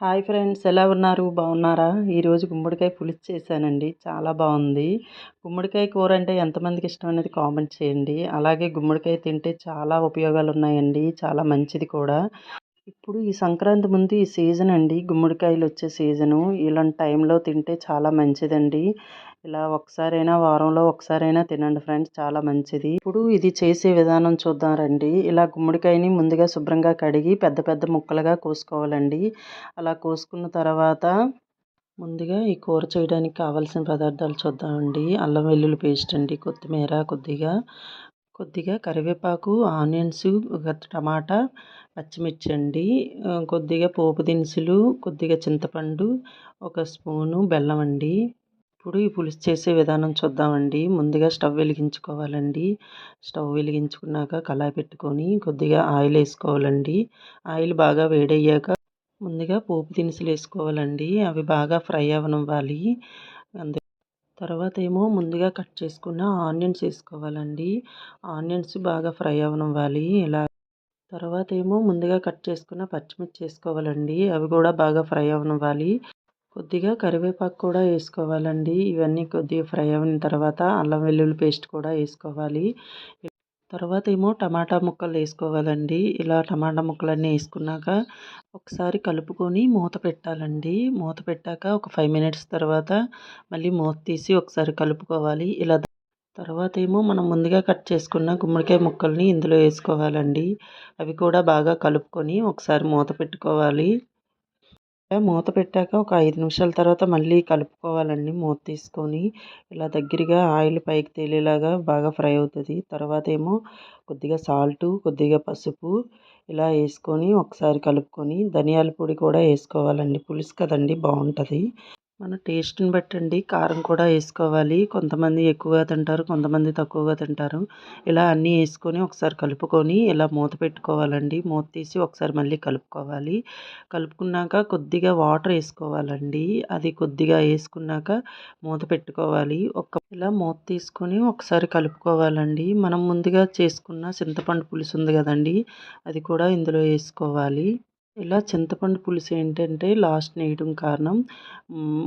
Hi friends ఎలా ఉన్నారు? బాగున్నారా? ఈరోజు గుమ్మడికాయ పులుసు చేశానండి. చాలా బాగుంది. గుమ్మడికాయ కూర అంటే ఎంతమందికి ఇష్టం అనేది కామెంట్ చేయండి. అలాగే గుమ్మడికాయ తింటే చాలా ఉపయోగాలు ఉన్నాయండి చాలా మంచిది కూడా. ఇప్పుడు ఈ సంక్రాంతి ముందు ఈ సీజన్ అండి. గుమ్మడికాయలు వచ్చే సీజను. ఇలాంటి టైంలో తింటే చాలా మంచిదండి. ఇలా ఒకసారైనా వారంలో ఒకసారైనా తినండి ఫ్రెండ్స్ చాలా మంచిది. ఇప్పుడు ఇది చేసే విధానం చూద్దాం రండి. ఇలా గుమ్మడికాయని ముందుగా శుభ్రంగా కడిగి పెద్ద పెద్ద ముక్కలుగా కోసుకోవాలండి. అలా కోసుకున్న తర్వాత ముందుగా ఈ కూర చేయడానికి కావాల్సిన పదార్థాలు చూద్దామండి. అల్లం వెల్లుల్లి పేస్ట్ అండి కొత్తిమీర కొద్దిగా కొద్దిగా కరివేపాకు ఆనియన్స్ ఒక టమాటా పచ్చిమిర్చి అండి కొద్దిగా పోపు దినుసులు కొద్దిగా చింతపండు ఒక స్పూను బెల్లం అండి. ఇప్పుడు ఈ పులుసు చేసే విధానం చూద్దామండి. ముందుగా స్టవ్ వెలిగించుకోవాలండి. స్టవ్ వెలిగించుకున్నాక కళాయి పెట్టుకొని కొద్దిగా ఆయిల్ వేసుకోవాలండి. ఆయిల్ బాగా వేడయ్యాక ముందుగా పోపు దినుసులు వేసుకోవాలండి. అవి బాగా ఫ్రై అవ్వనివ్వాలి అంతే తర్వాత ఏమో ముందుగా కట్ చేసుకున్న ఆనియన్స్ వేసుకోవాలండి. ఆనియన్స్ బాగా ఫ్రై అవ్వనివ్వాలి ఇలా తర్వాత ఏమో ముందుగా కట్ చేసుకున్న పచ్చిమిర్చి వేసుకోవాలండి. అవి కూడా బాగా ఫ్రై అవ్వనివ్వాలి కొద్దిగా కరివేపాకు కూడా వేసుకోవాలండి. ఇవన్నీ కొద్దిగా ఫ్రై అయిన తర్వాత అల్లం వెల్లుల్లి పేస్ట్ కూడా వేసుకోవాలి. తర్వాత ఏమో టమాటా ముక్కలు వేసుకోవాలండి. ఇలా టమాటా ముక్కలన్నీ వేసుకున్నాక ఒకసారి కలుపుకొని మూత పెట్టాలండి. మూత పెట్టాక ఒక ఫైవ్ మినిట్స్ తర్వాత మళ్ళీ మూత తీసి ఒకసారి కలుపుకోవాలి. ఇలా తర్వాత ఏమో మనం ముందుగా కట్ చేసుకున్న గుమ్మడికాయ ముక్కల్ని ఇందులో వేసుకోవాలండి. అవి కూడా బాగా కలుపుకొని ఒకసారి మూత పెట్టుకోవాలి. మూత పెట్టాక ఒక ఐదు నిమిషాల తర్వాత మళ్ళీ కలుపుకోవాలండి. మూత తీసుకొని ఇలా దగ్గరగా ఆయిల్ పైకి తేలేలాగా బాగా ఫ్రై అవుతుంది. తర్వాత ఏమో కొద్దిగా సాల్టు కొద్దిగా పసుపు ఇలా వేసుకొని ఒకసారి కలుపుకొని ధనియాల పొడి కూడా వేసుకోవాలండి. పులుసు కదండి బాగుంటుంది. మన టేస్ట్ని బట్టండి. కారం కూడా వేసుకోవాలి కొంతమంది ఎక్కువగా తింటారు కొంతమంది తక్కువగా తింటారు. ఇలా అన్నీ వేసుకొని ఒకసారి కలుపుకొని ఇలా మూత పెట్టుకోవాలండి. మూత తీసి ఒకసారి మళ్ళీ కలుపుకోవాలి. కలుపుకున్నాక కొద్దిగా వాటర్ వేసుకోవాలండి అది కొద్దిగా వేసుకున్నాక మూత పెట్టుకోవాలి. ఒక ఇలా మూత తీసుకొని ఒకసారి కలుపుకోవాలండి. మనం ముందుగా చేసుకున్న చింతపండు పులుసు ఉంది కదండి అది కూడా ఇందులో వేసుకోవాలి ఇలా చింతపండు పులుసు ఏంటంటే లాస్ట్ వేయడం కారణం.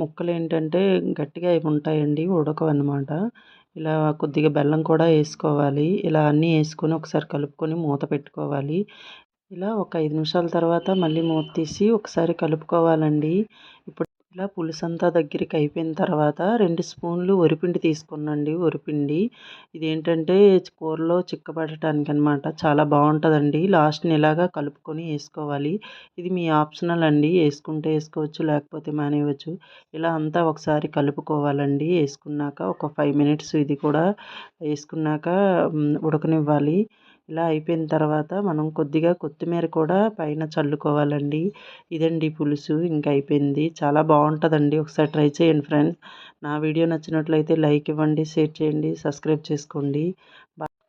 ముక్కలు ఏంటంటే గట్టిగా అవి ఉంటాయండి ఉడకవు అనమాట ఇలా కొద్దిగా బెల్లం కూడా వేసుకోవాలి. ఇలా అన్నీ వేసుకొని ఒకసారి కలుపుకొని మూత పెట్టుకోవాలి. ఇలా ఒక ఐదు నిమిషాల తర్వాత మళ్ళీ మూత తీసి ఒకసారి కలుపుకోవాలండి. ఇప్పుడు ఇలా పులుసంతా దగ్గరికి అయిపోయిన తర్వాత రెండు స్పూన్లు వరిపిండి తీసుకున్నాండి వరిపిండి. ఇదేంటంటే కూరలో చిక్కబడటానికి అనమాట చాలా బాగుంటుందండి. లాస్ట్ని ఇలాగా కలుపుకొని వేసుకోవాలి. ఇది మీ ఆప్షనల్ అండి వేసుకుంటే వేసుకోవచ్చు లేకపోతే మానేయవచ్చు. ఇలా అంతా ఒకసారి కలుపుకోవాలండి. వేసుకున్నాక ఒక ఫైవ్ మినిట్స్ ఇది కూడా వేసుకున్నాక ఉడకనివ్వాలి. ఇలా అయిపోయిన తర్వాత మనం కొద్దిగా కొత్తిమీర కూడా పైన చల్లుకోవాలండి. ఇదండి పులుసు ఇంకా అయిపోయింది. చాలా బాగుంటుందండి. ఒకసారి ట్రై చేయండి ఫ్రెండ్స్. నా వీడియో నచ్చినట్లయితే లైక్ ఇవ్వండి షేర్ చేయండి సబ్స్క్రైబ్ చేసుకోండి.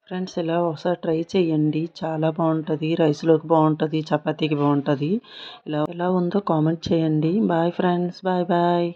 ఫ్రెండ్స్ ఇలా ఒకసారి ట్రై చేయండి. చాలా బాగుంటుంది. రైస్లోకి బాగుంటుంది. చపాతీకి బాగుంటుంది. ఇలా ఎలా ఉందో కామెంట్ చేయండి. Bye friends. Bye bye.